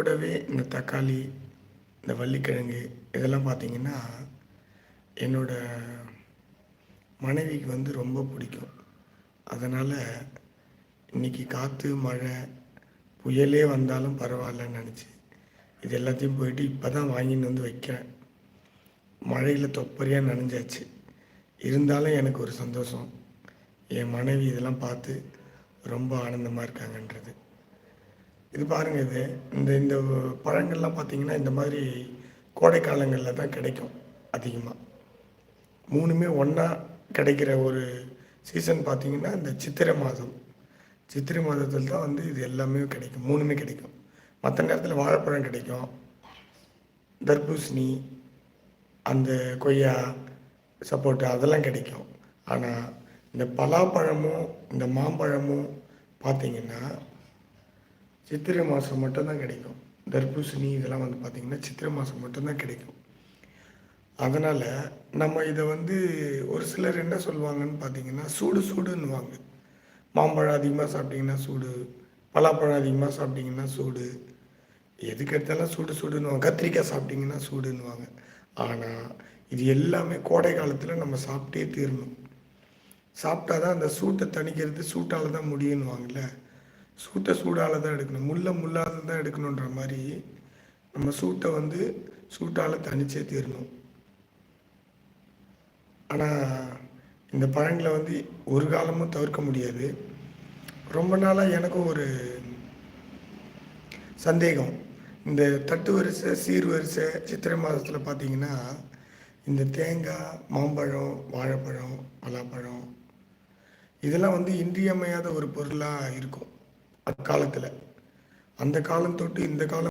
கூடவே இந்த தக்காளி இந்த வள்ளிக்கிழங்கு இதெல்லாம் பார்த்திங்கன்னா என்னோட மனைவிக்கு வந்து ரொம்ப பிடிக்கும். அதனால் இன்னைக்கு காற்று மழை புயலே வந்தாலும் பரவாயில்லன்னு நினச்சி இது எல்லாத்தையும் போயிட்டு இப்போ தான் வாங்கின்னு வந்து வைக்கிறேன். மழையில் தொப்பரியாக நனைஞ்சாச்சு. இருந்தாலும் எனக்கு ஒரு சந்தோஷம். என் மனைவி இதெல்லாம் பார்த்து ரொம்ப ஆனந்தமாக இருக்காங்கன்றது. இது பாருங்கள் இது. இந்த இந்த பழங்கள்லாம் பார்த்தீங்கன்னா இந்த மாதிரி கோடை காலங்களில் தான் கிடைக்கும் அதிகமாக மூணுமே ஒன்றா கிடைக்கிற ஒரு சீசன் பார்த்தீங்கன்னா இந்த சித்திரை மாதம். சித்திரை மாதத்தில் தான் வந்து இது எல்லாமே கிடைக்கும். மூணுமே கிடைக்கும். மற்ற நேரத்தில் வாழைப்பழம் கிடைக்கும். தர்பூசணி அந்த கொய்யா சப்போட்டா அதெல்லாம் கிடைக்கும். ஆனால் இந்த பலாப்பழமும் இந்த மாம்பழமும் பார்த்தீங்கன்னா சித்திரை மாதம் மட்டும்தான் கிடைக்கும். தர்பூசணி இதெல்லாம் வந்து பார்த்திங்கன்னா சித்திரை மாதம் மட்டும்தான் கிடைக்கும். அதனால் நம்ம இதை வந்து ஒரு சிலர் என்ன சொல்லுவாங்கன்னு பார்த்தீங்கன்னா சூடு சூடுன்னுவாங்க. மாம்பழம் அதிகமாக சாப்பிட்டிங்கன்னா சூடு பலாப்பழம் அதிகமாக சாப்பிட்டிங்கன்னா சூடு எதுக்கு எடுத்தாலும் சூடு சூடுன்னுவாங்க. கத்திரிக்காய் சாப்பிட்டிங்கன்னா சூடுன்னுவாங்க. ஆனால் இது எல்லாமே கோடை காலத்தில் நம்ம சாப்பிட்டே தீரணும். சாப்பிட்டா தான் அந்த சூட்டை தணிக்கிறது சூட்டால் தான் முடியும்னுவாங்கல்ல சூட்டை சூடால் தான் எடுக்கணும். முள்ளை முள்ளால் தான் எடுக்கணுன்ற மாதிரி நம்ம சூட்டை வந்து சூட்டால் தனிச்சே தீரணும். ஆனால் இந்த பழங்களை வந்து ஒரு காலமும் தவிர்க்க முடியாது. ரொம்ப நாளாக எனக்கும் ஒரு சந்தேகம். இந்த தட்டு வரிசை சீர் வரிசை சித்திரை மாதத்தில் பார்த்தீங்கன்னா இந்த தேங்காய் மாம்பழம் வாழைப்பழம் பலாப்பழம் இதெல்லாம் வந்து இன்றியமையாத ஒரு பொருளாக இருக்கும். அக்காலத்தில் அந்த காலம் தொட்டு இந்த காலம்